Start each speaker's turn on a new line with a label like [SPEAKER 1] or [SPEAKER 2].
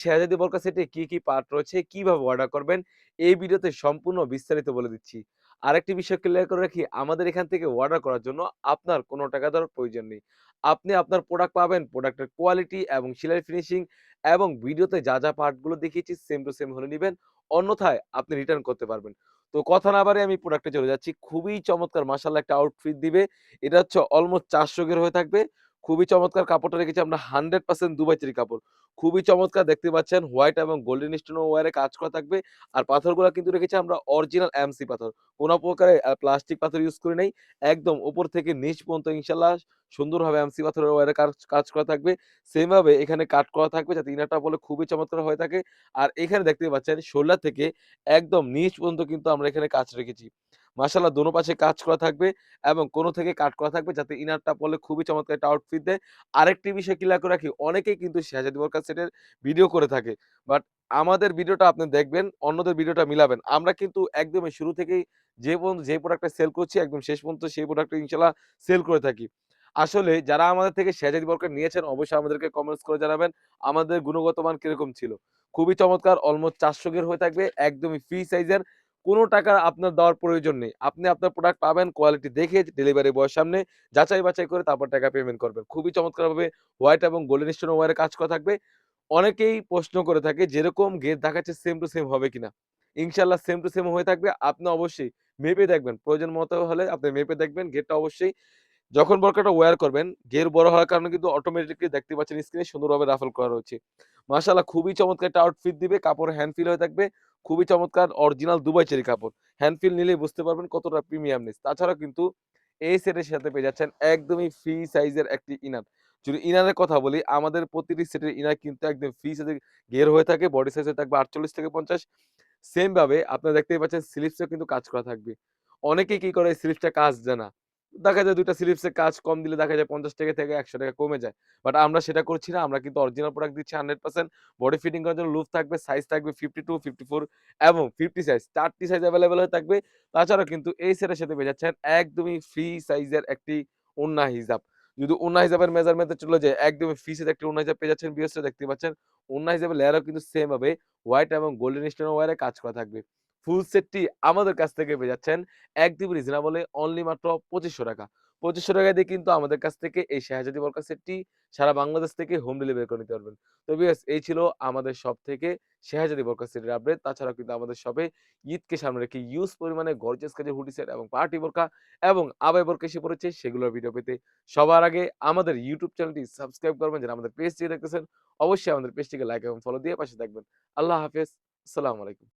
[SPEAKER 1] শেহজাদি বোরকা সেটে কি, কি পার্ট রয়েছে, কীভাবে অর্ডার করবেন, এই ভিডিওতে সম্পূর্ণ বিস্তারিত বলে দিচ্ছি। আরেকটি বিষয় ক্লিয়ার করে রাখি, আমাদের এখান থেকে অর্ডার করার জন্য আপনার কোনো টাকা দেওয়ার প্রয়োজন নেই। আপনি আপনার প্রোডাক্ট পাবেন, প্রোডাক্টের কোয়ালিটি এবং সেলাই ফিনিশিং এবং ভিডিওতে যা, যা পার্টগুলো দেখিয়েছি সেম টু সেম হলে নেবেন অন্যথায় আপনি রিটার্ন করতে পারবেন। তো কথা না বাড়িয়ে আমি প্রোডাক্টে চলে যাচ্ছি। খুবই চমৎকার মাশাআল্লাহ একটা আউটফিট দিবে। এটা হচ্ছে অলমোস্ট ৪০০ গের হয়ে থাকবে। খুবই চমৎকার কাপড়টা রেখেছি আমরা 100% দুবাই চেরি কাপড়। খুবই চমৎকার দেখতে পাচ্ছেন, হোয়াইট এবং গোল্ডেন স্টোন ওয়ারে কাজ করা থাকবে। আর পাথরগুলা কিন্তু রেখেছি আমরা অরিজিনাল এমসি পাথর। কোন প্রকারে প্লাস্টিক পাথর ইউজ করি নাই। একদম উপর থেকে নিচ পর্যন্ত ইনশাআল্লাহ সুন্দরভাবে এমসি পাথরের ওয়ারে কাজ কাজ করা থাকবে। সেম ভাবে এখানে কাট করা থাকবে যাতে ইনারটা বলে খুবই চমৎকার হয়ে থাকে। আর এখানে দেখতে পাচ্ছেন, শোল্ডার থেকে একদম নিচ পর্যন্ত কিন্তু আমরা এখানে কাজ রেখেছি। মাশাআল্লাহ দোনো পাশে কাজ করা থাকবে এবং কোন থেকে কাট করা থাকবে যাতে ইনারটা পড়লে খুবই চমৎকার একটা আউটফিট দেয়। আরেকটি বিষয় ক্লিয়ার করে রাখি, অনেকেই কিন্তু শেহজাদি বোরকা সেটের ভিডিও করে থাকে। বাট আমাদের ভিডিওটা আপনি দেখবেন, অন্যদের ভিডিওটা মিলাবেন। আমরা কিন্তু একদমই শুরু থেকেই যে পর্যন্ত যে প্রোডাক্টটা সেল করছি একদম শেষ পর্যন্ত সেই প্রোডাক্টটা ইনশাল্লাহ সেল করে থাকি। আসলে যারা আমাদের থেকে শেহজাদি বোরকা নিয়েছেন অবশ্যই আমাদেরকে কমেন্টস করে জানাবেন আমাদের গুণগত মান কীরকম ছিল। খুবই চমৎকার অলমোস্ট ৪০০ গের হয়ে থাকবে। একদমই ফ্রি সাইজের। কোন টাকা আপনার দেওয়ার প্রয়োজন নেই। আপনি আপনার প্রোডাক্ট পাবেন কোয়ালিটি দেখে ডেলিভারি বয়ের সামনে যাচাই বাছাই করে তারপর টাকা পেমেন্ট করবেন। খুবই চমৎকারভাবে হোয়াইট এবং গোল্ডেন স্টোন ওয়্যারে কাজ করা থাকবে। অনেকেই প্রশ্ন করে থাকে যেরকম গেট দেখাচ্ছে সেম টু সেম হবে কিনা? ইনশাল্লাহ সেম টু সেম হয়ে থাকবে। আপনি অবশ্যই মেপে দেখবেন। প্রয়োজন মতো হলে আপনি মেপে দেখবেন গেটটা অবশ্যই যখন বোরকাটা ওয়্যার করবেন, ঘের বড় হওয়ার কারণে কিন্তু অটোমেটিক্যালি দেখতে পাচ্ছেন স্ক্রিনে সুন্দরভাবে রাফল করা রয়েছে। মাশাআল্লাহ খুবই চমৎকার একটা আউটফিট দিবে। কাপড় হ্যান্ড ফিল হয়ে থাকবে। খুবই চমৎকার অরিজিনাল দুবাই চেরি কাপড়। হ্যান্ডফিল নিলেই বুঝতে পারবেন কতটা প্রিমিয়ামনেস। তাছাড়াও কিন্তু এই সেটের সাথে পেয়ে যাচ্ছেন একদমই ফ্রি সাইজের একটি ইনার। যদি ইনারের কথা বলি, আমাদের প্রতিটি সেটের ইনার কিন্তু একদম ফ্রি সাইজের ঘের হয়ে থাকে। বডি সাইজ থাকবে ৪৮ থেকে পঞ্চাশ সেমভাবে আপনারা দেখতেই পাচ্ছেন স্লিপসেও কিন্তু কাজ করা থাকবে। অনেকেই কি করে স্লিপসটা কাজ দেয় না। দেখা যায় ২ টা স্লিপসে কাজ কম দিলে দেখা যায় ৳৫০ থেকে ৳১০০ কমে যায়। বাট আমরা সেটা করছি না। আমরা কিন্তু অরিজিনাল প্রোডাক্ট দিচ্ছি 100% বডি ফিটিং করার জন্য লুপ থাকবে, সাইজ থাকবে 52, 54 এবং 50 সাইজ। ৪ টি সাইজ অ্যাভেলেবেল হয়ে থাকবে। তাছাড়াও কিন্তু এই সেটের সাথে পেয়ে যাচ্ছেন একদমই ফ্রি সাইজের একটি ওড়না হিজাব। যদি ওড়না হিসাবের মেজারমেন্ট চলে যায় একদমই ফ্রি সাইজের একটি ওড়না হিজাব পেয়ে যাচ্ছেন ভিউয়ার্সরা দেখতে পাচ্ছেন। ওড়না হিসাবে লেয়ারও কিন্তু সেম হবে হোয়াইট এবং গোল্ডেন স্টোন ওয়ারে কাজ করা থাকবে। ফুল সেটটি আমাদের কাছ থেকে পেয়ে যাচ্ছেন একদমই রিজনেবল অনলি মাত্র ৳২৫০০ ৳২৫০০ দিয়ে কিন্তু আমাদের কাছ থেকে এই শেহজাদি বোরকা সেটটি সারা বাংলাদেশ থেকে হোম ডেলিভারি করে নিতে পারবেন। তো ভিউয়ার্স এই ছিল আমাদের শপ থেকে শেহজাদি বোরকা সেটের আপডেট। তাছাড়াও কিন্তু আমাদের শপে ঈদকে সামনে রেখে ইউজ পরিমাণে গর্জিয়াস কাজের হুডি সেট এবং পার্টি বোরকা এবং আবায়া বোরকা এসে পড়েছে, সেগুলোর ভিডিও পেতে সবার আগে আমাদের ইউটিউব চ্যানেলটি সাবস্ক্রাইব করবেন। যারা আমাদের পেজটি দেখতেছেন, অবশ্যই আমাদের পেজটিকে লাইক এবং ফলো দিয়ে পাশে থাকবেন। আল্লাহ হাফেজ। আসসালামু আলাইকুম।